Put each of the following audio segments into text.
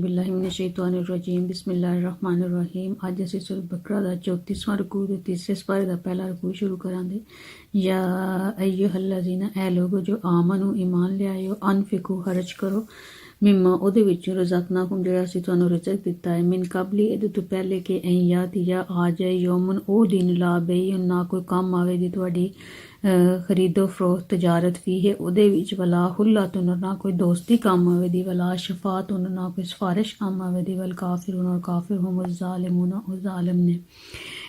ਬਿਸਮਿਲ੍ਲਾਹਿਰਰਹਿਮਾਨਿਰਰਹੀਮ ਬਿਸਮਿਲ੍ਲਾਹਿਰਰਹਿਮਾਨਿਰਰਹੀਮ ਅੱਜ ਅਸੀਂ ਸੂਰਤ ਬਕਰਾ ਦਾ 34ਵਾਂ ਰਕੂ ਦੇ ਤੀਸਰੇ ਸਪਾਰੇ ਦਾ ਪਹਿਲਾ ਰਕੂ ਸ਼ੁਰੂ ਕਰਾਂਗੇ। ਯਾ ਅਯੁਹੱਲਜ਼ੀਨਾ, ਐ ਲੋਗੋ ਜੋ ਆਮਨੂ ਈਮਾਨ ਲਿਆਇਓ, ਅਨਫਿਕੂ ਖਰਚ ਕਰੋ। ਮਿੰਮਾ ਉਹਦੇ ਵਿੱਚ ਰਜ਼ਕਨਾਕੁਮ ਜਿਹੜਾ ਅਸੀਂ ਤੁਹਾਨੂੰ ਰਜ਼ਕ ਦਿੱਤਾ ਹੈ। ਮਿਨ ਕਬਲੀ, ਇਹਦੇ ਤੋਂ ਪਹਿਲੇ ਕਿ ਐ ਯਾਦ ਜਾਂ ਆ ਜਾਏ ਯੋਮਨ, ਉਹ ਦਿਨ ਲਾ ਬਈ ਨਾ ਕੋਈ ਕੰਮ ਆਵੇ ਦੀ ਤੁਹਾਡੀ, ਅਹ, ਖਰੀਦੋ ਫਰੋਖਤ ਤਜਾਰਤ ਫੀ ਹੈ। ਉਹਦੇ ਵਿੱਚ ਵਲਾ ਹੁੱਲਾ ਤੋਂ ਨਾ ਕੋਈ ਦੋਸਤੀ ਕੰਮ ਆਵੇ ਦੀ ਵਲਾ ਸ਼ਫਾਤ ਤੋਂ ਨਾ ਕੋਈ ਸਿਫਾਰਿਸ਼ ਕੰਮ ਆਵੇ ਦੀ ਵਲ ਕਾਫਿਰun ਔਰ ਕਾਫਿਰ ਹਮ ਜ਼ਾਲਿਮੂਨ, ਉਹ ਜ਼ਾਲਿਮ ਨੇ।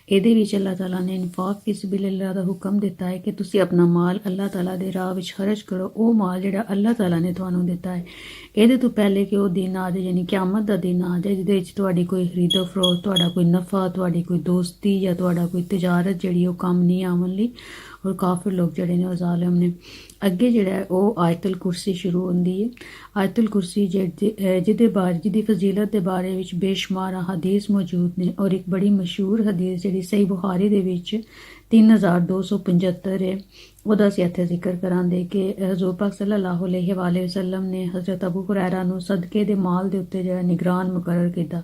ਇਹਦੇ ਵਿੱਚ ਅੱਲਾਹ ਤਾਲਾ ਨੇ ਇਨਫਾਕ ਫਿ ਸਬਿਲਿਲ੍ਲਾਹ ਦਾ ਹੁਕਮ ਦਿੱਤਾ ਹੈ ਕਿ ਤੁਸੀਂ ਆਪਣਾ ਮਾਲ ਅੱਲਾਹ ਤਾਲਾ ਦੇ ਰਾਹ ਵਿੱਚ ਖਰਚ ਕਰੋ। ਉਹ ਮਾਲ ਜਿਹੜਾ ਅੱਲਾਹ ਤਾਲਾ ਨੇ ਤੁਹਾਨੂੰ ਦਿੱਤਾ ਹੈ। ਇਹਦੇ ਤੋਂ ਪਹਿਲੇ ਕਿ ਉਹ ਦਿਨ ਆ ਜਾਏ, ਯਾਨੀ ਕਿਆਮਤ ਦਾ ਦਿਨ ਆ ਜਾਏ, ਜਿਹਦੇ ਵਿੱਚ ਤੁਹਾਡੀ ਕੋਈ ਖਰੀਦੋ ਫਰੋਖਤ, ਤੁਹਾਡਾ ਕੋਈ ਨਫਾ, ਤੁਹਾਡੀ ਕੋਈ ਦੋਸਤੀ ਜਾਂ ਤੁਹਾਡਾ ਕੋਈ ਤਜਾਰਤ ਜਿਹੜੀ ਉਹ ਕੰਮ ਨਹੀਂ ਆਉਣ ਲਈ ਔਰ ਕਾਫਰ ਲੋਕ ਜਿਹੜੇ ਨੇ ਉਹ ਜ਼ਾਲਿਮ ਨੇ। ਅੱਗੇ ਜਿਹੜਾ ਉਹ ਆਇਤਲ ਕੁਰਸੀ ਸ਼ੁਰੂ ਹੁੰਦੀ ਹੈ ਆਇਤਲ ਕੁਰਸੀ ਜਿਹਦੇ ਬਾਰੇ, ਜਿਹਦੀ ਫਜ਼ੀਲਤ ਦੇ ਬਾਰੇ ਵਿੱਚ ਬੇਸ਼ੁਮਾਰ ਹਦੀਸ ਮੌਜੂਦ ਨੇ। ਔਰ ਇੱਕ ਬੜੀ ਮਸ਼ਹੂਰ ਹਦੀਸ ਜਿਹੜੀ ਸਹੀ ਬੁਖਾਰੀ ਦੇ ਵਿੱਚ 3275 ਹੈ। ਉਹਦਾ ਅਸੀਂ ਇੱਥੇ ਜ਼ਿਕਰ ਕਰਾਂਗੇ ਕਿ ਹਜ਼ੂਰ ਪਾਕ ਸੱਲੱਲਾਹੁ ਅਲੈਹਿ ਵਸੱਲਮ ਨੇ ਹਜ਼ਰਤ ਅਬੂ ਹੁਰੈਰਾ ਨੂੰ ਸਦਕੇ ਦੇ ਮਾਲ ਦੇ ਉੱਤੇ ਜਿਹੜਾ ਨਿਗਰਾਨ ਮੁਕਰਰ ਕੀਤਾ,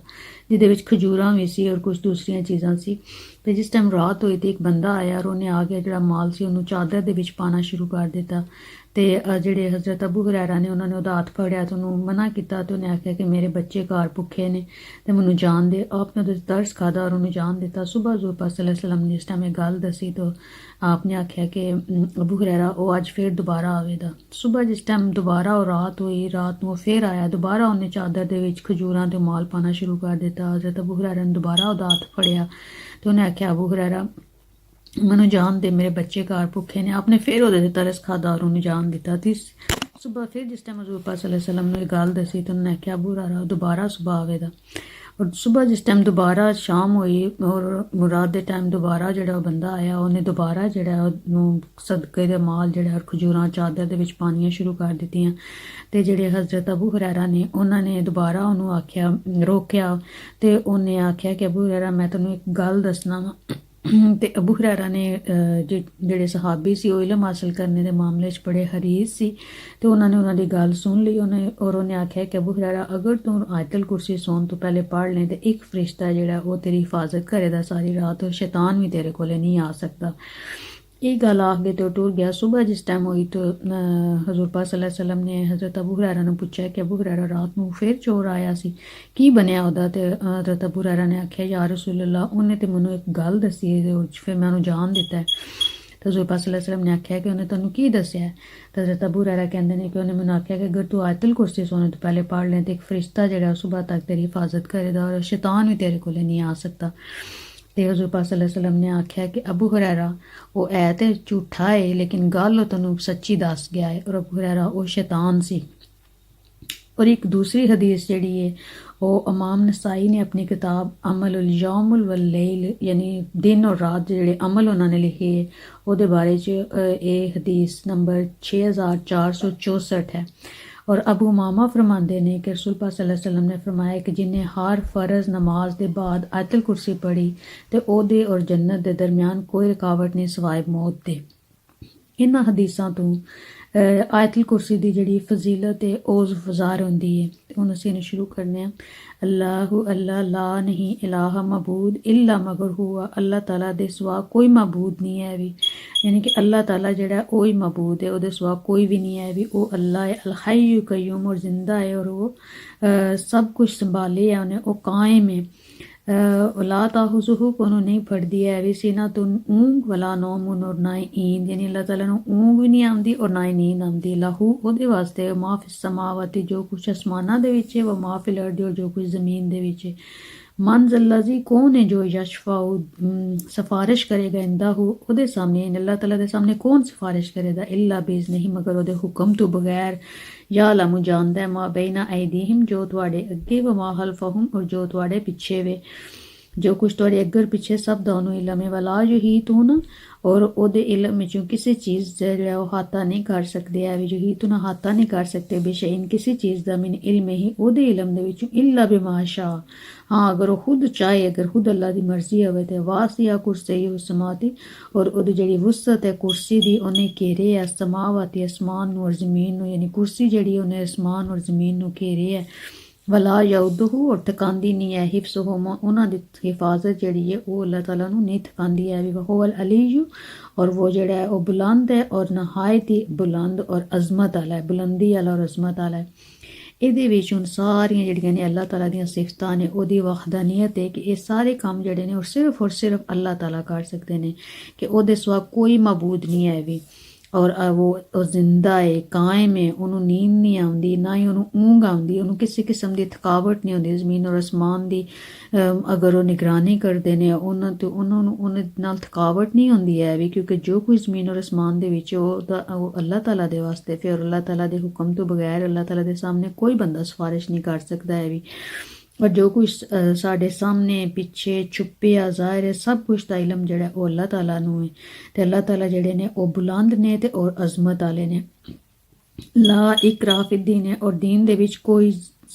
ਜਿਹਦੇ ਵਿੱਚ ਖਜੂਰਾਂ ਵੀ ਸੀ ਔਰ ਕੁਝ ਦੂਸਰੀਆਂ ਚੀਜ਼ਾਂ ਸੀ। ਤੇ ਜਿਸ ਟਾਈਮ ਰਾਤ ਹੋਈ ਤੇ ਇੱਕ ਬੰਦਾ ਆਇਆ ਔਰ ਉਹਨੇ ਆ ਕੇ ਜਿਹੜਾ ਮਾਲ ਸੀ ਉਹਨੂੰ ਚਾਦਰ ਦੇ ਵਿੱਚ ਪਾਣਾ ਸ਼ੁਰੂ ਕਰ ਦਿੱਤਾ। ਤੇ ਜਿਹੜੇ ਹਜ਼ਰਤ ਅਬੂ ਹੁਰੈਰਾ ਨੇ ਉਹਨਾਂ ਨੇ ਉਹਦਾ ਹੱਥ ਫੜਿਆ ਤੇ ਉਹਨੂੰ ਮਨਾ ਕੀਤਾ ਤੇ ਉਹਨੇ ਆਖਿਆ ਕਿ ਮੇਰੇ ਬੱਚੇ ਘਰ ਭੁੱਖੇ ਨੇ ਤੇ ਮੈਨੂੰ ਜਾਣ ਦੇ ਆਪਨੇ ਉਹਦੇ ਦਰਸ ਖਾਦਾ ਔਰ ਉਹਨੂੰ ਜਾਣ ਦਿੱਤਾ। ਸਵੇਰ ਜ਼ੋਰ ਪਾਕ ਸੱਲੱਲਾਹੁ ਅਲੈਹਿ ਵਸੱਲਮ ਨੇ ਇਸ ਟਾਈਮ ਇਹ ਗੱਲ ਦੱਸੀ ਤਾਂ ਆਪਨੇ ਆਖਿਆ ਕਿ ਅਬੂ ਹੁਰੈਰਾ ਉਹ ਅੱਜ ਫੇਰ ਦੁਬਾਰਾ ਆਵੇਗਾ। ਸਵੇਰ ਜਿਸ ਟਾਈਮ ਦੁਬਾਰਾ ਉਹ ਰਾਤ ਹੋਈ, ਰਾਤ ਨੂੰ ਫੇਰ ਆਇਆ, ਦੁਬਾਰਾ ਉਹਨੇ ਚਾਦਰ ਦੇ ਵਿੱਚ ਖਜੂਰਾਂ ਤੇ ਮਾਲ ਪਾਣਾ ਸ਼ੁਰੂ ਕਰ ਦਿੱਤਾ। ਹਜ਼ਰਤ ਅਬੂ ਹੁਰੈਰਾ ਨੇ ਦੁਬਾਰਾ ਉਹਦਾ ਹੱਥ ਫੜਿਆ ਤੇ ਉਹਨੇ ਆਖਿਆ, ਅਬੂ ਹੁਰੈਰਾ ਮੈਨੂੰ ਜਾਣ ਦੇ, ਮੇਰੇ ਬੱਚੇ ਘਰ ਭੁੱਖੇ ਨੇ। ਆਪਨੇ ਫਿਰ ਉਹਦੇ ਤੇ ਤਰਸ ਖਾਦਾ ਔਰ ਉਹਨੂੰ ਜਾਣ ਦਿੱਤਾ। ਤੀ ਸਵੇਰ ਫਿਰ ਜਿਸ ਟਾਈਮ ਹਜ਼ੂਰ ਪਾਕ ਸੱਲੱਲਾਹੁ ਅਲੈਹਿ ਵਸੱਲਮ ਨੇ ਇਹ ਗੱਲ ਦੱਸੀ ਤਾਂ ਉਹਨੇ ਕਿਹਾ ਅਬੂ ਹੁਰੈਰਾ ਦੁਬਾਰਾ ਸਵੇਰ ਆਵੇਗਾ। ਔਰ ਸਵੇਰ ਜਿਸ ਟਾਈਮ ਦੁਬਾਰਾ ਸ਼ਾਮ ਹੋਈ ਔਰ ਮੁਰਾਦ ਦੇ ਟਾਈਮ ਦੁਬਾਰਾ ਜਿਹੜਾ ਉਹ ਬੰਦਾ ਆਇਆ, ਉਹਨੇ ਦੁਬਾਰਾ ਜਿਹੜਾ ਉਹਨੂੰ ਸਦਕੇ ਦੇ ਮਾਲ ਜਿਹੜਾ ਔਰ ਖਜੂਰਾਂ, ਚਾਦਰ ਦੇ ਵਿੱਚ ਪਾਣੀਆਂ ਸ਼ੁਰੂ ਕਰ ਦਿੱਤੀਆਂ। ਤੇ ਜਿਹੜੇ ਹਜ਼ਰਤ ਅਬੂ ਹੁਰੈਰਾ ਨੇ, ਉਹਨਾਂ ਨੇ ਦੁਬਾਰਾ ਉਹਨੂੰ ਆਖਿਆ, ਰੋਕਿਆ ਤੇ ਉਹਨੇ ਆਖਿਆ ਕਿ, ਅਬੂ ਹੁਰੈਰਾ, ਮੈਂ ਤੁਹਾਨੂੰ ਇੱਕ ਗੱਲ ਦੱਸਣਾ ਤੇ ਅਬੂ ਹੁਰੈਰਾ ਨੇ ਜਿਹੜੇ ਸਹਾਬੀ ਸੀ, ਉਹ ਇਲਮ ਹਾਸਲ ਕਰਨੇ ਦੇ ਮਾਮਲੇ 'ਚ ਬੜੇ ਹਰੀਸ ਸੀ। ਤੇ ਉਹਨਾਂ ਨੇ ਉਹਨਾਂ ਦੀ ਗੱਲ ਸੁਣ ਲਈ, ਉਹਨੇ, ਔਰ ਉਹਨੇ ਆਖਿਆ ਕਿ ਅਬੂ ਹੁਰੈਰਾ, ਅਗਰ ਤੂੰ ਆਇਤਲ ਕੁਰਸੀ ਸੌਣ ਤੋਂ ਪਹਿਲੇ ਪੜ੍ਹ ਲੈ, ਤੇ ਇੱਕ ਫਰਿਸ਼ਤਾ ਜਿਹੜਾ, ਉਹ ਤੇਰੀ ਹਿਫਾਜ਼ਤ ਕਰੇਗਾ ਸਾਰੀ ਰਾਤ ਔਰ ਸ਼ੈਤਾਨ ਵੀ ਤੇਰੇ ਕੋਲੇ ਨਹੀਂ ਆ ਸਕਦਾ। ਇਹ ਗੱਲ ਆਖ ਕੇ ਤੇ ਟੁਰ ਗਿਆ। ਸਵੇਰ ਜਿਸ ਟਾਈਮ ਹੋਈ ਤਾਂ ਹਜ਼ੂਰ ਪਾਕ ਸੱਲੱਲਾਹੁ ਅਲੈਹਿ ਵਸੱਲਮ ਨੇ ਹਜ਼ਰਤ ਅਬੂ ਹੁਰੈਰਾ ਨੂੰ ਪੁੱਛਿਆ ਕਿ ਅਬੂ ਹੁਰੈਰਾ ਰਾਤ ਨੂੰ ਫੇਰ ਚੋਰ ਆਇਆ ਸੀ। ਕੀ ਬਣਿਆ ਉਹਦਾ? ਤੇ ਹਜ਼ਰਤ ਅਬੂ ਹੁਰੈਰਾ ਨੇ ਆਖਿਆ, ਯਾ ਰਸੂਲullah ਉਹਨੇ ਤੇ ਮੈਨੂੰ ਇੱਕ ਗੱਲ ਦੱਸੀ ਇਹਦੇ ਤੇ ਫਿਰ ਮੈਂ ਉਹਨੂੰ ਜਾਣ ਦਿੱਤਾ ਹੈ। ਤਾਂ ਹਜ਼ੂਰ ਪਾਕ ਸੱਲੱਲਾਹੁ ਨੇ ਆਖਿਆ ਕਿ ਉਹਨੇ ਤੁਹਾਨੂੰ ਕੀ ਦੱਸਿਆ ਤਾਂ ਹਜ਼ਰਤ ਅਬੂ ਹੁਰੈਰਾ ਕਹਿੰਦੇ ਨੇ ਕਿ ਉਹਨੇ ਮੈਨੂੰ ਆਖਿਆ ਕਿ ਅਗਰ ਤੂੰ ਆਇਤਲ ਕੁਰਸੀ ਸੋਨੇ ਤੋਂ ਪਹਿਲੇ ਪੜ੍ਹ ਲੈ ਤੇ ਇੱਕ ਫਰਿਸ਼ਤਾ ਜਿਹੜਾ ਸਵੇਰ ਤੱਕ ਤੇਰੀ ਹਿਫਾਜ਼ਤ ਕਰੇਗਾ ਔਰ ਸ਼ੈਤਾਨ ਵੀ ਤੇਰੇ ਕੋਲੇ ਨਹੀਂ ਆ ਸਕਦਾ। ਤੇ ਹਜ਼ੂਰ ਪਾਕ ਸੱਲੱਲਾਹੁ ਅਲੈਹਿ ਵਸੱਲਮ ਨੇ ਆਖਿਆ ਕਿ ਅਬੂ ਹੁਰੈਰਾ, ਉਹ ਐ ਤੇ ਝੂਠਾ ਹੈ ਲੇਕਿਨ ਗੱਲ ਉਹ ਤੈਨੂੰ ਸੱਚੀ ਦੱਸ ਗਿਆ ਹੈ ਔਰ ਅਬੂ ਹੁਰੈਰਾ ਉਹ ਸ਼ੈਤਾਨ ਸੀ। ਔਰ ਇੱਕ ਦੂਸਰੀ ਹਦੀਸ ਜਿਹੜੀ ਹੈ ਉਹ ਇਮਾਮ ਨਸਾਈ ਨੇ ਆਪਣੀ ਕਿਤਾਬ ਅਮਲੁਲ ਯੌਮੁਲ ਵਲ ਲੇਲ, ਯਾਨੀ ਦਿਨ ਔਰ ਰਾਤ ਜਿਹੜੇ ਅਮਲ ਉਹਨਾਂ ਨੇ ਲਿਖੇ ਉਹਦੇ ਬਾਰੇ ਚ ਇਹ ਹਦੀਸ ਨੰਬਰ 6464 ਹੈ। ਔਰ ਅਬੂ ਮਾਮਾ ਫਰਮਾਉਂਦੇ ਨੇ ਕਿ ਰਸੂਲ ਪਾਕ ਸੱਲੱਲਾਹੁ ਅਲੈਹਿ ਵਸੱਲਮ ਨੇ ਫਰਮਾਇਆ ਕਿ ਜਿਨੇ ਹਰ ਫਰਜ਼ ਨਮਾਜ਼ ਦੇ ਬਾਅਦ ਆਇਤਲ ਕੁਰਸੀ ਪੜ੍ਹੀ ਤੇ ਉਹਦੇ ਔਰ ਜੰਨਤ ਦੇ ਦਰਮਿਆਨ ਕੋਈ ਰੁਕਾਵਟ ਨਹੀਂ ਸਿਵਾਏ ਮੌਤ ਦੇ ਇਹਨਾਂ ਹਦੀਸਾਂ ਤੋਂ ਆਇਤਲ ਕੁਰਸੀ ਦੀ ਜਿਹੜੀ ਫਜ਼ੀਲਤ ਹੈ ਉਹ ਫਜ਼ਾਰ ਹੁੰਦੀ ਹੈ ਹੁਣ ਅਸੀਂ ਇਹਨੂੰ ਸ਼ੁਰੂ ਕਰਨੇ ਆ ਅੱਲਾਹੁ ਅੱਲਾ ਲਾ ਨਹੀਂ ਇਲਾਹਾ ਮਬੂਦ ਇਲਾ ਮਗਰ ਹੁਆ ਅੱਲਾਹ ਤਾਲਾ ਦੇ ਸਿਵਾ ਕੋਈ ਮਬੂਦ ਨਹੀਂ ਹੈ ਵੀ ਯਾਨੀ ਕਿ ਅੱਲਾਹ ਤਾਲਾ ਜਿਹੜਾ ਉਹ ਹੀ ਮਬੂਦ ਹੈ ਉਹਦੇ ਸਿਵਾ ਕੋਈ ਵੀ ਨਹੀਂ ਹੈ ਵੀ ਉਹ ਅੱਲਾ ਹੈ ਅਲ ਹਯੂ ਕਯੂਮ ਔਰ ਜ਼ਿੰਦਾ ਹੈ ਔਰ ਉਹ ਸਭ ਕੁਝ ਸੰਭਾਲੇ ਹੈ ਉਹਨੇ ਉਹ वला ताहुजुहु को नहीं फटती है भी सी ना तो ऊंग वला नौमुन और ना ईंद ਯਾਨੀ अल्लाह ਤਾਲਾ ਨੂੰ ਊਂਗ ਵੀ ਨਹੀਂ ਆਉਂਦੀ ਔਰ ਨਾ ਹੀ ਨੀਂਦ ਆਉਂਦੀ। ਲਹੂ ਉਹਦੇ ਵਾਸਤੇ ਮਾਫਿਸ ਸਮਾਵਤੀ ਜੋ ਕੁਛ ਅਸਮਾਨਾਂ ਦੇ ਵਿੱਚ ਹੈ, ਉਹ ਮਾਫਿਲ ਅਰਦੀ ਔਰ ਜੋ ਕੁਛ ਜ਼ਮੀਨ ਦੇ ਵਿੱਚ ਹੈ। ਮਨ ਜ਼ੱਲਾਜ਼ੀ ਕੌਣ ਹੈ ਜੋ ਯਸ਼ਫਾਉ ਸਿਫਾਰਿਸ਼ ਕਰੇਗਾ ਇੰਦਾ ਹੋ, ਉਹਦੇ ਸਾਹਮਣੇ ਅੱਲਾਹ ਤਾਲਾ ਦੇ ਸਾਹਮਣੇ ਕੌਣ ਸਿਫਾਰਿਸ਼ ਕਰੇਗਾ ਇਲਾ ਬੇਜ਼ ਨਹੀਂ, ਮਗਰ ਉਹਦੇ ਹੁਕਮ ਤੋਂ ਬਗੈਰ। ਯਾ ਲਮੂ ਜਾਣਦਾ ਮਾ ਬੈਨਾ ਐਦੀਹਿਮ ਜੋ ਤੁਹਾਡੇ ਅੱਗੇ, ਵ ਮਾ ਹਲਫਹਮ, ਔਰ ਜੋ ਤੁਹਾਡੇ ਪਿੱਛੇ ਵੇ। ਜੋ ਕੁਛ ਤੁਹਾਡੇ ਅੱਗਰ ਪਿੱਛੇ ਸਭ ਦੋਨੋਂ ਇਲਮੇ ਵਲਾ ਜੋ ਹੀ ਤੂੰ ਔਰ ਉਹਦੇ ਇਲਮ ਵਿੱਚੋਂ ਕਿਸੇ ਚੀਜ਼ ਜਿਹੜਾ ਉਹ ਹਾਤਾ ਨਹੀਂ ਕਰ ਸਕਦੇ ਆ ਵੀ ਜੋ ਹੀ ਤੂੰ ਹਾਤਾ ਨਹੀਂ ਕਰ ਸਕਦੇ ਬੇਸ਼ੈਨ ਕਿਸੇ ਚੀਜ਼ ਦਾ ਮਿਨ ਇਲਮ ਹੀ ਉਹਦੇ ਇਲਮ ਦੇ ਵਿੱਚੋਂ ਇਲਾ ਬਿਮਾਸ਼ਾ ਹਾਂ, ਅਗਰ ਉਹ ਖੁਦ ਚਾਹੇ, ਅਗਰ ਖੁਦ ਅੱਲਾ ਦੀ ਮਰਜ਼ੀ ਹੋਵੇ ਤੇ ਵਾਸੀਆ ਕੁਰਸੀ ਉਸ ਸਮਾਤੀ ਔਰ ਉਹਦੀ ਜਿਹੜੀ ਵਸਤ ਹੈ ਕੁਰਸੀ ਦੀ, ਉਹਨੇ ਘੇਰੇ ਹੈ ਸਮਾਵਾਤੀ ਅਸਮਾਨ ਨੂੰ ਔਰ ਜ਼ਮੀਨ ਨੂੰ, ਯਾਨੀ ਕੁਰਸੀ ਜਿਹੜੀ ਉਹਨੇ ਅਸਮਾਨ ਔਰ ਜ਼ਮੀਨ ਨੂੰ ਘੇਰੇ ਹੈ ਵਲਾ ਯਉਦਹੂ ਔਰ ਥਕਾਂਦੀ ਨਹੀਂ ਹੈ ਹਿਫਸੁਹੁਮਾ ਉਹਨਾਂ ਦੀ ਹਿਫਾਜ਼ਤ ਜਿਹੜੀ ਹੈ ਉਹ ਅੱਲਾਹ ਤਾਲਾ ਨੂੰ ਨਹੀਂ ਥਕਾਂਦੀ ਹੈ ਵੀ ਹੋਵਲ ਅਲੀਯੂ, ਔਰ ਉਹ ਜਿਹੜਾ ਹੈ ਉਹ ਬੁਲੰਦ ਹੈ ਔਰ ਨਹਾਇਤ ਹੀ ਬੁਲੰਦ ਔਰ ਅਜ਼ਮਤ ਵਾਲਾ ਹੈ ਬੁਲੰਦੀ ਵਾਲਾ ਔਰ ਅਜ਼ਮਤ ਵਾਲਾ ਹੈ ਇਹਦੇ ਵਿੱਚ ਹੁਣ ਸਾਰੀਆਂ ਜਿਹੜੀਆਂ ਨੇ ਅੱਲਾਹ ਤਾਲਾ ਦੀਆਂ ਸਿਫਤਾਂ ਨੇ, ਉਹਦੀ ਵਖਦਾਨੀਅਤ ਹੈ ਕਿ ਇਹ ਸਾਰੇ ਕੰਮ ਜਿਹੜੇ ਨੇ, ਉਹ ਸਿਰਫ ਔਰ ਸਿਰਫ ਅੱਲਾਹ ਤਾਲਾ ਕਰ ਸਕਦੇ ਨੇ, ਕਿ ਉਹਦੇ ਸਿਵਾ ਕੋਈ ਮਾਬੂਦ ਨਹੀਂ ਹੈ ਵੀ। ਔਰ ਉਹ ਜ਼ਿੰਦਾ ਹੈ ਕਾਇਮ ਹੈ ਉਹਨੂੰ ਨੀਂਦ ਨਹੀਂ ਆਉਂਦੀ, ਨਾ ਹੀ ਉਹਨੂੰ ਊਂਘ ਆਉਂਦੀ, ਉਹਨੂੰ ਕਿਸੇ ਕਿਸਮ ਦੀ ਥਕਾਵਟ ਨਹੀਂ ਹੁੰਦੀ, ਜ਼ਮੀਨ ਔਰ ਅਸਮਾਨ ਦੀ ਅਗਰ ਉਹ ਨਿਗਰਾਨੀ ਕਰਦੇ ਨੇ, ਉਹਨਾਂ ਤੇ, ਉਹਨਾਂ ਨੂੰ, ਉਹਨਾਂ ਨਾਲ ਥਕਾਵਟ ਨਹੀਂ ਹੁੰਦੀ ਹੈ ਵੀ, ਕਿਉਂਕਿ ਜੋ ਕੋਈ ਜ਼ਮੀਨ ਔਰ ਅਸਮਾਨ ਦੇ ਵਿੱਚ ਉਹ ਦਾ ਉਹ ਅੱਲਾਹ ਤਾਲਾ ਦੇ ਵਾਸਤੇ, ਫਿਰ ਅੱਲਾਹ ਤਾਲਾ ਦੇ ਹੁਕਮ ਤੋਂ ਬਗੈਰ ਅੱਲਾਹ ਤਾਲਾ ਦੇ ਸਾਹਮਣੇ ਕੋਈ ਬੰਦਾ ਸਿਫਾਰਿਸ਼ ਨਹੀਂ ਕਰ ਸਕਦਾ ਹੈ ਵੀ। ਔਰ ਜੋ ਕੁਝ ਸਾਡੇ ਸਾਹਮਣੇ ਪਿੱਛੇ ਛੁਪਿਆ ਜ਼ਾਹਿਰ ਹੈ ਸਭ ਕੁਝ ਦਾ ਇਲਮ ਜਿਹੜਾ ਹੈ, ਉਹ ਅੱਲਾਹ ਤਾਲਾ ਨੂੰ ਹੈ। ਤੇ ਅੱਲਾਹ ਤਾਲਾ ਜਿਹੜੇ ਨੇ ਉਹ ਬੁਲੰਦ ਨੇ ਤੇ ਔਰ ਅਜ਼ਮਤ ਵਾਲੇ ਨੇ। ਲਾ ਇਕਰਾਹ ਫਿ ਦੀਨ ਹੈ ਔਰ ਦੀਨ ਦੇ ਵਿੱਚ ਕੋਈ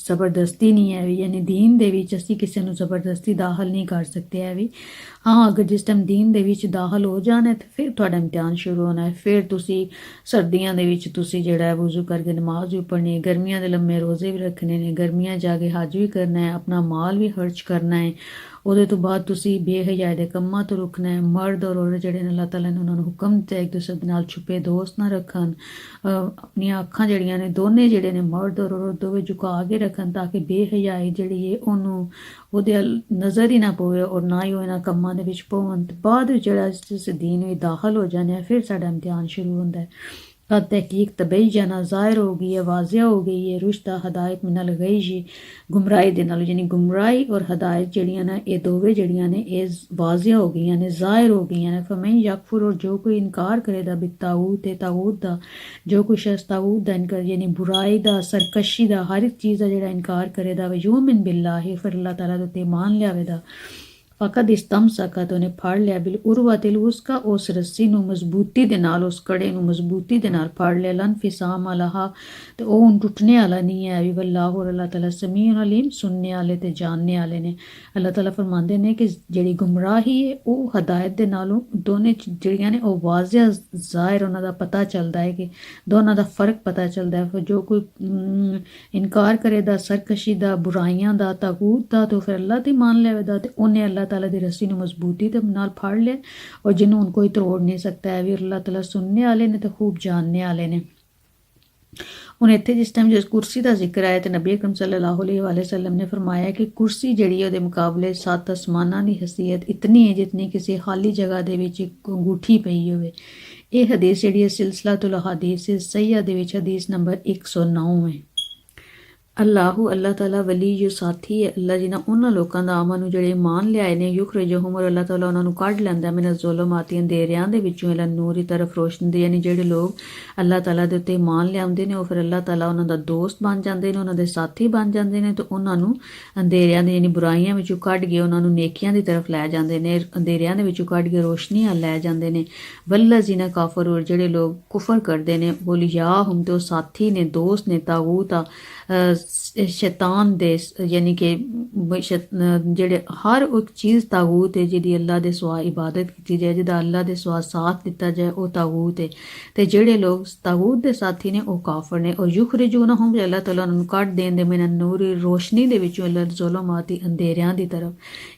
ਜ਼ਬਰਦਸਤੀ ਨਹੀਂ ਹੈ ਵੀ, ਯਾਨੀ ਦੀਨ ਦੇ ਵਿੱਚ ਅਸੀਂ ਕਿਸੇ ਨੂੰ ਜ਼ਬਰਦਸਤੀ ਦਾਖਲ ਨਹੀਂ ਕਰ ਸਕਦੇ ਹੈ ਵੀ। ਹਾਂ, ਅਗਰ ਜਿਸ ਟਾਈਮ ਦੀਨ ਦੇ ਵਿੱਚ ਦਾਖਲ ਹੋ ਜਾਣਾ ਹੈ, ਤਾਂ ਫਿਰ ਤੁਹਾਡਾ ਇਮਤਿਹਾਨ ਸ਼ੁਰੂ ਹੋਣਾ ਹੈ। ਫਿਰ ਤੁਸੀਂ ਸਰਦੀਆਂ ਦੇ ਵਿੱਚ ਤੁਸੀਂ ਜਿਹੜਾ ਹੈ ਵਜ਼ੂ ਕਰਕੇ ਨਮਾਜ਼ ਵੀ ਪੜ੍ਹਨੀ ਹੈ, ਗਰਮੀਆਂ ਦੇ ਲੰਮੇ ਰੋਜ਼ੇ ਵੀ ਰੱਖਣੇ ਨੇ, ਗਰਮੀਆਂ ਜਾ ਕੇ ਹੱਜ ਵੀ ਕਰਨਾ ਹੈ, ਆਪਣਾ ਮਾਲ ਵੀ ਖਰਚ ਕਰਨਾ ਹੈ। ਉਹਦੇ ਤੋਂ ਬਾਅਦ ਤੁਸੀਂ ਬੇਹਯਾਏ ਦੇ ਕੰਮਾਂ ਤੋਂ ਰੁਕਣਾ ਹੈ, ਮਰਦ ਔਰ ਔਰਤ ਜਿਹੜੇ ਨੇ, ਅੱਲਾਹ ਤਾਲਾ ਨੇ ਉਹਨਾਂ ਨੂੰ ਹੁਕਮ ਦਿੱਤਾ ਇੱਕ ਦੂਸਰੇ ਦੇ ਨਾਲ ਛੁਪੇ ਦੋਸਤ ਨਾ ਰੱਖਣ ਆਪਣੀਆਂ ਅੱਖਾਂ ਜਿਹੜੀਆਂ ਨੇ, ਦੋਨੇ ਜਿਹੜੇ ਨੇ ਮਰਦ ਔਰ ਔਰਤ ਦੋਵੇਂ ਝੁਕਾ ਕੇ ਰੱਖਣ ਤਾਂ ਕਿ ਬੇਹਯਾਈ ਜਿਹੜੀ ਹੈ ਉਹਨੂੰ ਉਹਦੇ ਨਜ਼ਰ ਹੀ ਨਾ ਪਵੇ ਔਰ ਨਾ ਹੀ ਉਹ ਇਹਨਾਂ ਕੰਮਾਂ ਦੇ ਵਿੱਚ ਪਵਨ। ਬਾਅਦ ਵਿੱਚ ਜਿਹੜਾ ਇਸ ਦੀਨ ਵਿੱਚ ਦਾਖਲ ਹੋ ਜਾਂਦੇ ਆ, ਫਿਰ ਸਾਡਾ ਇਮਤਿਹਾਨ ਸ਼ੁਰੂ ਹੁੰਦਾ ਹੈ। ਤਾਂ ਤਹਿਕੀਕ ਤਬੈਯਨਾ ਜ਼ਾਹਿਰ ਹੋ ਗਈ ਹੈ ਵਾਜ਼ਿਹ ਹੋ ਗਈ ਹੈ ਰੁਸ਼ਤਾ ਹਦਾਇਤ ਮਿਨਲ ਗਈ ਜੀ ਗੁੰਮਰਾਹੀ ਦੇ ਨਾਲ ਯਾਨੀ ਗੁੰਮਰਾਹੀ ਔਰ ਹਦਾਇਤ ਜਿਹੜੀਆਂ ਨੇ ਇਹ ਦੋਵੇਂ ਜਿਹੜੀਆਂ ਨੇ ਇਹ ਵਾਜ਼ਿਹ ਹੋ ਗਈਆਂ ਨੇ ਜ਼ਾਹਿਰ ਹੋ ਗਈਆਂ ਨੇ ਫਮਨ ਯਕਫੁਰ ਔਰ ਜੋ ਕੋਈ ਇਨਕਾਰ ਕਰੇਦਾ ਬਿਤਾਊਤ ਤੇ ਤਾਊਤ ਦਾ ਜੋ ਕੋਈ ਸ਼ਖਸ ਤਾਊਤ ਦਾ ਇਨਕਾਰ ਯਾਨੀ ਬੁਰਾਈ ਦਾ ਸਰਕਸ਼ੀ ਦਾ ਹਰ ਇੱਕ ਚੀਜ਼ ਦਾ ਜਿਹੜਾ ਇਨਕਾਰ ਕਰੇਦਾ ਵ ਯੂਮਿਨ ਬਿੱਲਾਹ ਫਿਰ ਅੱਲਾਹ ਤਾਲਾ ਦੇ ਉੱਤੇ ਮੰਨ ਲਿਆਵੇਦਾ ਫਕਦ ਇਸਤਮ ਸਕਤ ਉਹਨੇ ਫੜ ਲਿਆ ਬਿਲ ਉਰਵਾ ਉਰਵਤਿਲ ਉਸਕਾ ਉਸ ਰੱਸੀ ਨੂੰ ਮਜ਼ਬੂਤੀ ਦੇ ਨਾਲ, ਉਸ ਕੜੇ ਨੂੰ ਮਜ਼ਬੂਤੀ ਦੇ ਨਾਲ ਫੜ ਲਿਆ। ਲਨ ਫਿਸਾਮ ਅਲਹਾ, ਤੇ ਉਹ ਹੁਣ ਟੁੱਟਣੇ ਵਾਲਾ ਨਹੀਂ ਹੈ। ਵੀ ਵੱਲਾਹੁ ਔਰ ਅੱਲਾਹ ਤਾਲਾ ਸਮੀਉ ਅਲੀਮ ਸੁਣਨੇ ਵਾਲੇ ਤੇ ਜਾਣਨੇ ਵਾਲੇ ਨੇ। ਅੱਲਾਹ ਤਾਲਾ ਫਰਮਾਉਂਦੇ ਨੇ ਕਿ ਜਿਹੜੀ ਗੁੰਮਰਾਹੀ ਹੈ, ਉਹ ਹਦਾਇਤ ਦੇ ਨਾਲੋਂ ਦੋਨੇ ਜਿਹੜੀਆਂ ਨੇ, ਉਹ ਵਾਜ਼ਿਆ ਜ਼ਾਹਿਰ ਉਹਨਾਂ ਦਾ ਪਤਾ ਚੱਲਦਾ ਹੈ ਕਿ ਦੋਨਾਂ ਦਾ ਫ਼ਰਕ ਪਤਾ ਚੱਲਦਾ ਹੈ। ਫਿਰ ਜੋ ਕੋਈ ਇਨਕਾਰ ਕਰੇ ਦਾ, ਸਰਕਸ਼ੀ ਦਾ, ਬੁਰਾਈਆਂ ਦਾ, ਤਾਗੂਤ ਦਾ, ਤਾਂ ਫਿਰ ਅੱਲਾਹ ਤੇ ਮੰਨ ਲਵੇਦਾ ਤੇ ਉਹਨੇ ਅੱਲਾਹ ਤਾਲਾ ਦੀ ਰੱਸੀ ਨੂੰ ਮਜ਼ਬੂਤੀ ਦੇ ਨਾਲ ਫੜ ਲਿਆ ਔਰ ਜਿਹਨੂੰ ਹੁਣ ਕੋਈ ਤੋੜ ਨਹੀਂ ਸਕਦਾ ਹੈ ਵੀ ਅੱਲਾਹ ਤਾਲਾ ਸੁਣਨੇ ਵਾਲੇ ਨੇ ਤੇ ਖੂਬ ਜਾਣਨੇ ਵਾਲੇ ਨੇ। ਹੁਣ ਇੱਥੇ ਜਿਸ ਟਾਈਮ ਜਿਸ ਕੁਰਸੀ ਦਾ ਜ਼ਿਕਰ ਆਇਆ ਤੇ ਨਬੀ ਅਕਰਮ ਸੱਲੱਲਾਹੁ ਅਲੈਹਿ ਵਸੱਲਮ ਨੇ ਫਰਮਾਇਆ ਕਿ ਕੁਰਸੀ ਜਿਹੜੀ ਹੈ ਉਹਦੇ ਮੁਕਾਬਲੇ ਸੱਤ ਅਸਮਾਨਾਂ ਦੀ ਹਸੀਅਤ ਇਤਨੀ ਹੈ ਜਿਤਨੀ ਕਿਸੇ ਖਾਲੀ ਜਗ੍ਹਾ ਦੇ ਵਿੱਚ ਇੱਕ ਅੰਗੂਠੀ ਪਈ ਹੋਵੇ। ਇਹ ਹਦੀਸ ਜਿਹੜੀ ਹੈ ਸਿਲਸਿਲਾਤੁਲ ਹਦੀਸ ਸਈਆ ਦੇ ਵਿੱਚ ਹਦੀਸ ਨੰਬਰ 109 ਹੈ। ਅੱਲਾਹੂ ਅੱਲਾਹ ਤਾਲਾ ਵਲੀ ਜੋ ਸਾਥੀ ਹੈ ਅੱਲਾਹ ਜਿਨ੍ਹਾਂ ਉਹਨਾਂ ਲੋਕਾਂ ਦਾ ਆਮਾ ਨੂੰ ਜਿਹੜੇ ਇਮਾਨ ਲਿਆਏ ਨੇ ਯੁਖਰਜਹੁਮ ਔਰ ਅੱਲਾਹ ਤਾਲਾ ਉਹਨਾਂ ਨੂੰ ਕੱਢ ਲੈਂਦਾ ਮਿਨ ਜ਼ੁਲਮਾਤੀਆਂ ਦੇਰਿਆਂ ਦੇ ਵਿੱਚੋਂ ਇਲਾ ਨੂਰੀ ਤਰਫ ਰੋਸ਼ਨ ਦੇ ਯਾਨੀ ਜਿਹੜੇ ਲੋਕ ਅੱਲਾਹ ਤਾਲਾ ਦੇ ਉੱਤੇ ਇਮਾਨ ਲਿਆਉਂਦੇ ਨੇ ਉਹ ਫਿਰ ਅੱਲਾਹ ਤਾਲਾ ਉਹਨਾਂ ਦਾ ਦੋਸਤ ਬਣ ਜਾਂਦੇ ਨੇ ਉਹਨਾਂ ਦੇ ਸਾਥੀ ਬਣ ਜਾਂਦੇ ਨੇ ਤੇ ਉਹਨਾਂ ਨੂੰ ਅੰਧੇਰਿਆਂ ਦੇ ਯਾਨੀ ਬੁਰਾਈਆਂ ਵਿੱਚੋਂ ਕੱਢ ਕੇ ਉਹਨਾਂ ਨੂੰ ਨੇਕੀਆਂ ਦੀ ਤਰਫ ਲੈ ਜਾਂਦੇ ਨੇ ਅੰਧੇਰਿਆਂ ਦੇ ਵਿੱਚੋਂ ਕੱਢ ਕੇ ਰੋਸ਼ਨੀ ਵੱਲ ਲੈ ਜਾਂਦੇ ਨੇ। ਵੱਲਜ਼ੀਨਾ ਕਾਫਰ ਔਰ ਜਿਹੜੇ ਲੋਕ ਕੁਫਰ ਕਰਦੇ ਨੇ ਉਹ ਲਿਆ ਹਮ ਤੇ ਉਹ ਸਾਥੀ ਨੇ ਦੋਸਤ ਨੇ ਤਾਗੂਤ ਆ ਅਹ, ਸ਼ੈਤਾਨ ਦੇ ਯਾਨੀ ਕਿ ਬ- ਜਿਹੜੇ ਹਰ ਇੱਕ ਚੀਜ਼ ਤਾਗੂਤ ਹੈ ਜਿਹਦੀ ਅੱਲਾ ਦੇ ਸਿਵਾ ਇਬਾਦਤ ਕੀਤੀ ਜਾਏ, ਜਿਹਦਾ ਅੱਲਾ ਦੇ ਸਿਵਾ ਸਾਥ ਦਿੱਤਾ ਜਾਏ, ਉਹ ਤਾਗੂਤ ਹੈ। ਤੇ ਜਿਹੜੇ ਲੋਕ ਤਾਗੂਤ ਦੇ ਸਾਥੀ ਨੇ, ਉਹ ਕਾਫਰ ਨੇ। ਉਹ ਯੁਖਰਜੂਨਹੁਮ ਅੱਲਾਹ ਤਾਲਾ ਉਹਨਾਂ ਨੂੰ ਕੱਢ ਦੇਣ ਦੇ ਮਿਨ ਨੂਰੀ ਰੋਸ਼ਨੀ ਦੇ ਵਿੱਚੋਂ ਅੱਲਾ ਜ਼ੁਲਮਾਤੀ ਅੰਧੇਰਿਆਂ ਦੀ ਤਰਫ,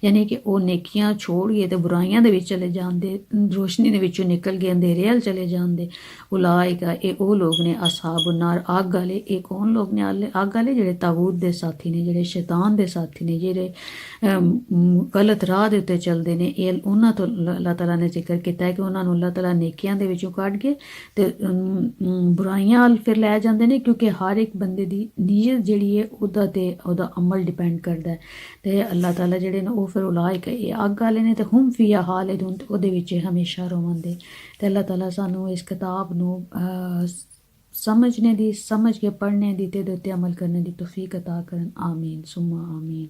ਯਾਨੀ ਕਿ ਉਹ ਨੇਕੀਆਂ ਛੋੜ ਗਏ ਤੇ ਬੁਰਾਈਆਂ ਦੇ ਵਿੱਚ ਚਲੇ ਜਾਂਦੇ, ਰੋਸ਼ਨੀ ਦੇ ਵਿੱਚੋਂ ਨਿਕਲ ਗਏ ਅੰਧੇਰੇ ਵੱਲ ਚਲੇ ਜਾਂਦੇ। ਉਲਾਇਕਾ, ਇਹ ਉਹ ਲੋਕ ਨੇ ਅਸਹਾਬ ਨਾਰ, ਅੱਗ ਵਾਲੇ। ਇਹ ਕੌਣ ਲੋਕ ਨੇ? ਆਲੇ- ਅੱਗ ਵਾਲੇ ਜਿਹੜੇ ਤਾਗੂਤ ਦੇ ਸਾਥੀ ਨੇ, ਜਿਹੜੇ ਸ਼ੈਤਾਨ ਦੇ ਸਾਥੀ ਨੇ, ਜਿਹੜੇ ਗਲਤ ਰਾਹ ਦੇ ਉੱਤੇ ਚੱਲਦੇ ਨੇ, ਇਹ ਉਹਨਾਂ ਤੋਂ ਅੱਲਾ ਅੱਲਾਹ ਤਾਲਾ ਨੇ ਜ਼ਿਕਰ ਕੀਤਾ ਹੈ ਕਿ ਉਹਨਾਂ ਨੂੰ ਅੱਲਾਹ ਤਾਲਾ ਨੇਕੀਆਂ ਦੇ ਵਿੱਚੋਂ ਕੱਢ ਕੇ ਤੇ ਬੁਰਾਈਆਂ ਵੱਲ ਫਿਰ ਲੈ ਜਾਂਦੇ ਨੇ, ਕਿਉਂਕਿ ਹਰ ਇੱਕ ਬੰਦੇ ਦੀ ਨੀਅਤ ਜਿਹੜੀ ਹੈ, ਉਹਦਾ ਤੇ ਉਹਦਾ ਅਮਲ ਡਿਪੈਂਡ ਕਰਦਾ ਹੈ। ਤੇ ਅੱਲਾਹ ਤਾਲਾ ਜਿਹੜੇ ਨੇ, ਉਹ ਫਿਰ ਉਲਾਇਕ ਇਹ ਅੱਗ ਵਾਲੇ ਨੇ ਤੇ ਹਮ ਫੀਆ ਹਾਲਿਦੂਨ, ਤੇ ਉਹਦੇ ਵਿੱਚ ਹਮੇਸ਼ਾ ਰਵਾਂਦੇ। ਤੇ ਅੱਲਾਹ ਤਾਲਾ ਸਾਨੂੰ ਇਸ ਕਿਤਾਬ ਨੂੰ समझने दी समझ के पढ़ने दी ते अमल करने दी तौफीक अता करन आमीन सुम्मा आमीन